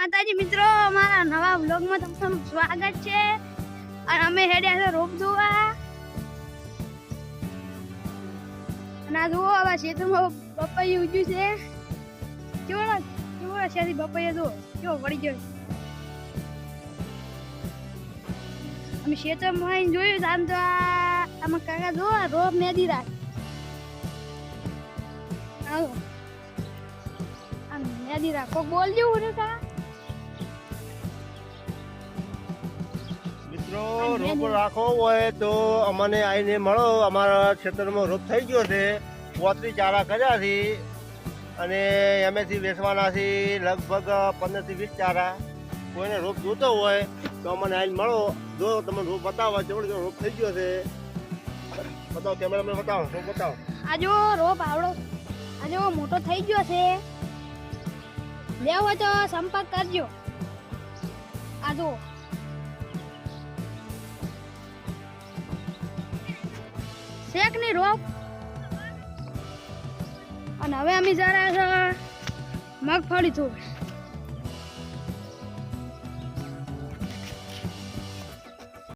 માતાજી મિત્રો, અમારા નવા વ્લોગમાં તમારું સ્વાગત છે. અને અમે હેડ્યા છે રોપ જોવા. અને જુઓ, આવા ક્ષેત્રમાં બપાઈ ઉજ્યું છે. કેવો કેવો છે પપૈયા જુઓ, કેવો વળી ગયો. અમે ક્ષેત્રમાં આવીને જોયું આમ તો આમાં કાકા જુઓ રોપ મેદી રાખ. આવો. આમ મેદી રાખ. કોક બોલ જેવું ને કાકા. મિત્રો રોપ રાખવો હોય તો અમને આવીને મળો. અમારા ક્ષેત્રમાં રોપ થઈ ગયો છે. પોત્રી ચારા કર્યા છે અને એમેથી વેચવાના છે લગભગ પંદરથી વીસ ચારા. કોઈને રોપ જોતો હોય તો અમને આવીને મળો. જો તમે રોપ બતાવો જેવડો જેવડો રોપ થઈ ગયો છે. બતાવો, કેમેરામેન બતાવો, રોપ બતાવો. આ જો રોપ આવડો, આ જો મોટો થઈ ગયો છે. લેવો તો સંપર્ક કરજો. આ જો શેકની રોપ અને હવે અમે જરા મગફળી થોડ